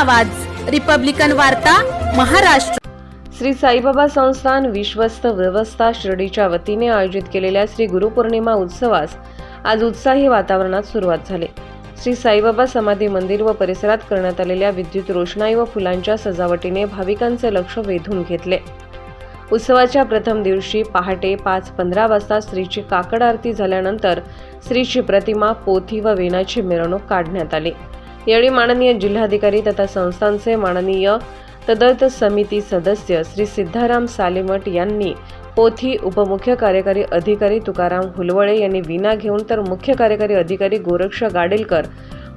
आवाज. रिपब्लिकन वार्ता महाराष्ट्र. श्री साईबाबा संस्थान विश्वस्त व्यवस्था शिर्डीच्या वतीने आयोजित केलेल्या श्री गुरुपौर्णिमा उत्सवास आज उत्साही वातावरणात सुरुवात झाली. श्री साईबाबा समाधी मंदिर व परिसरात करण्यात आलेल्या विद्युत रोषणाई व फुलांच्या सजावटीने भाविकांचे लक्ष वेधून घेतले. उत्सवाच्या प्रथम दिवशी पहाटे पाच पंधरा वाजता श्रीची काकड आरती झाल्यानंतर श्रीची प्रतिमा पोथी व वेणाची मिरवणूक काढण्यात आली. यावेळी माननीय जिल्हाधिकारी तथा संस्थांचे माननीय तदर्थ समिती सदस्य श्री सिद्धाराम सालेमठ यांनी पोथी उपमुख्य कार्यकारी अधिकारी तुकाराम हुलवळे यांनी विना घेऊन तर मुख्य कार्यकारी अधिकारी गोरक्ष गाडेलकर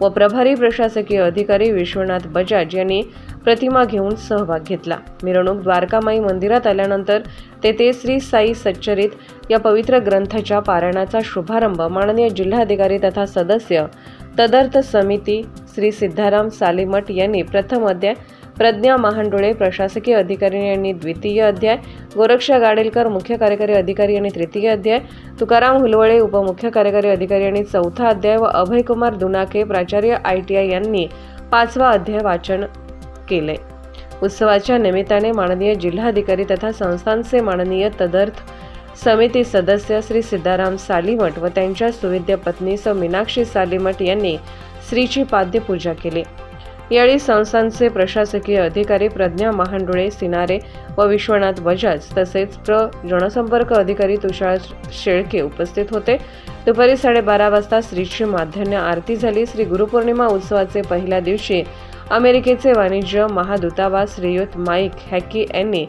व प्रभारी प्रशासकीय अधिकारी विश्वनाथ बजाज यांनी प्रतिमा घेऊन सहभाग घेतला. मिरवणूक द्वारकामाई मंदिरात आल्यानंतर तेथे श्री साई सच्चरित या पवित्र ग्रंथाच्या पारायणाचा शुभारंभ माननीय जिल्हाधिकारी तथा सदस्य तदर्थ समिती श्री सिद्धाराम सालीमठ यांनी प्रथम अध्याय प्रज्ञा महांडोळे प्रशासकीय अधिकारी यांनी द्वितीय अध्याय गोरक्ष गाडेलकर मुख्य कार्यकारी अधिकारी यांनी तृतीय अध्याय तुकाराम हुलवळे उपमुख्य कार्यकारी अधिकारी यांनी चौथा अध्याय व अभयकुमार दुनाके प्राचार्य आय टी आय यांनी पाचवा अध्याय वाचन केले. उत्सवाच्या निमित्ताने माननीय जिल्हाधिकारी तथा संस्थांचे माननीय तदर्थ समिती सदस्य श्री सिद्धाराम सालीमठ व त्यांच्या सुविद्य पत्नी स मीनाक्षी सालीमठ यांनी श्रीची पाद्यपूजा केली. यावेळी संस्थांचे प्रशासकीय अधिकारी प्रज्ञा महांडुळे सिनारे व विश्वनाथ बजाज तसेच प्र. जनसंपर्क अधिकारी तुषार शेळके उपस्थित होते. दुपारी साडेबारा वाजता श्रीची माध्यान्ह आरती झाली. श्री गुरुपौर्णिमा उत्सवाचे पहिल्या दिवशी अमेरिकेचे वाणिज्य महादूतावास श्रीयुत माईक हॅकी यांनी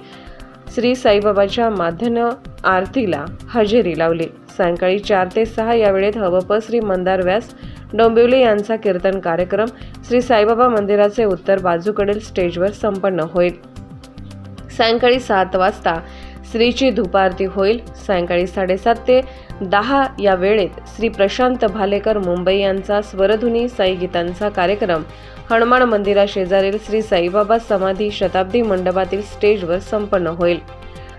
श्री साईबाबाच्या माध्यान्ह आरतीला हजेरी लावली. सायंकाळी चार ते सहा या वेळेत हवप श्री मंदार व्यास डोंबिवली यांचा कीर्तन कार्यक्रम श्री साईबाबा मंदिराचे उत्तर बाजूकडील स्टेजवर संपन्न होईल. सायंकाळी सात वाजता श्रीची धुपारती होईल. सायंकाळी साडेसात ते दहा या वेळेत श्री प्रशांत भालेकर मुंबई यांचा स्वरधुनी साई गीतांचा कार्यक्रम हनुमान मंदिराशेजारील श्री साईबाबा समाधी शताब्दी मंडपातील स्टेजवर संपन्न होईल.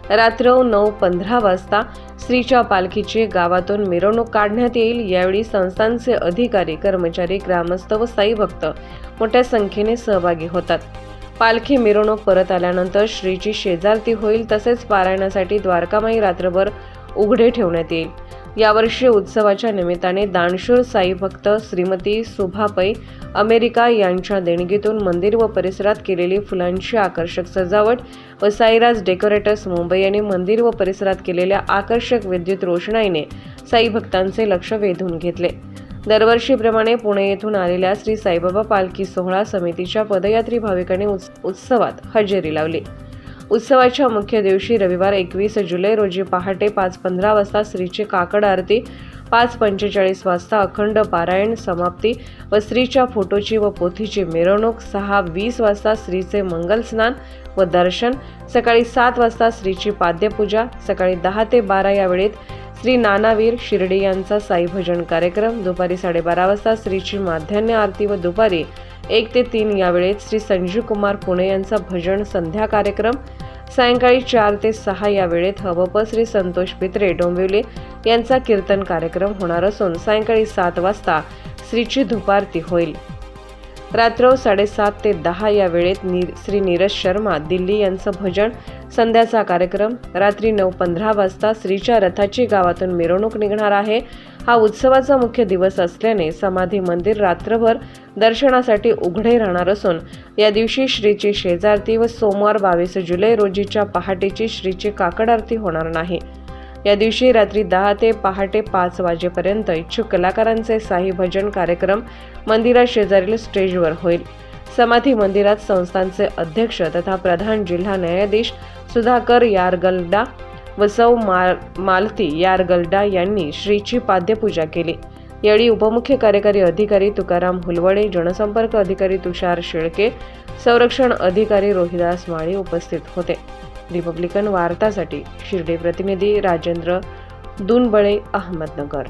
रात्र नऊ पंधरा वाजता स्त्रीच्या पालखीची गावातून मिरवणूक काढण्यात येईल. यावेळी संस्थांचे अधिकारी कर्मचारी ग्रामस्थ व साई भक्त मोठ्या संख्येने सहभागी होतात. पालखी मिरवणूक परत आल्यानंतर श्रीची शेजारती होईल तसेच पारायणासाठी द्वारकामाई रात्रभर उघडे ठेवण्यात येईल. यावर्षी उत्सवाच्या निमित्ताने दानशूर साई भक्त श्रीमती सुभापै अमेरिका यांच्या देणगीतून मंदिर व परिसरात केलेली फुलांची आकर्षक सजावट व साईराज डेकोरेटर्स मुंबई यांनी मंदिर व परिसरात केलेल्या आकर्षक विद्युत रोषणाईने साई भक्तांचे लक्ष वेधून घेतले. दरवर्षीप्रमाणे पुणे येथून आलेल्या श्री साईबाबा पालखी सोहळा समितीच्या पदयात्री भाविकांनी उत्सवात हजेरी लावली. उत्सवाच्या मुख्य दिवशी रविवार एकवीस जुलै रोजी पहाटे पाच पंधरा वाजता श्रीची काकड आरती पाच पंचेचाळीस वाजता अखंड पारायण समाप्ती व स्त्रीच्या फोटोची व पोथीची मिरवणूक सहा वीस वाजता स्त्रीचे मंगलस्नान व दर्शन सकाळी सात वाजता स्त्रीची पाद्यपूजा सकाळी दहा ते बारा या वेळेत श्री नानावीर शिर्डी यांचा साईभजन कार्यक्रम दुपारी साडेबारा वाजता स्त्रीची माध्यान्ह आरती व दुपारी एक ते तीन या वेळेत श्री संजीव कुमार पुणे यांचा भजन संध्या कार्यक्रम सायंकाळी चार ते सहा या वेळेत हवप श्री संतोष पित्रे डोंबिवले यांचा कीर्तन कार्यक्रम होणार असून सायंकाळी सात वाजता श्रीची धुपारती होईल. रात्र साडेसात ते दहा या वेळेत नी श्री नीरज शर्मा दिल्ली यांचं भजन संध्याचा कार्यक्रम. रात्री नऊ पंधरा वाजता श्रीच्या रथाची गावातून मिरवणूक निघणार आहे. हा उत्सवाचा मुख्य दिवस असल्याने समाधी मंदिर रात्रभर दर्शनासाठी उघडे राहणार असून या दिवशी श्रीची शेजारती व सोमवार बावीस जुलै रोजीच्या पहाटेची श्रीची काकड आरती होणार नाही. या दिवशी रात्री दहा ते पहाटे पाच वाजेपर्यंत इच्छुक कलाकारांचे साई भजन कार्यक्रम मंदिराशेजारील स्टेजवर होईल. समाधी मंदिरात संस्थांचे अध्यक्ष तथा प्रधान जिल्हा न्यायाधीश सुधाकर यारगल्डा व सौ माल मालती यारगल्डा यांनी श्रीची पाद्यपूजा केली. यावेळी उपमुख्य कार्यकारी अधिकारी तुकाराम हुलवडे जनसंपर्क अधिकारी तुषार शेळके संरक्षण अधिकारी रोहिदास माळी उपस्थित होते. रिपब्लिकन वार्तासाठी शिर्डी प्रतिनिधी राजेंद्र दुनबळे अहमदनगर.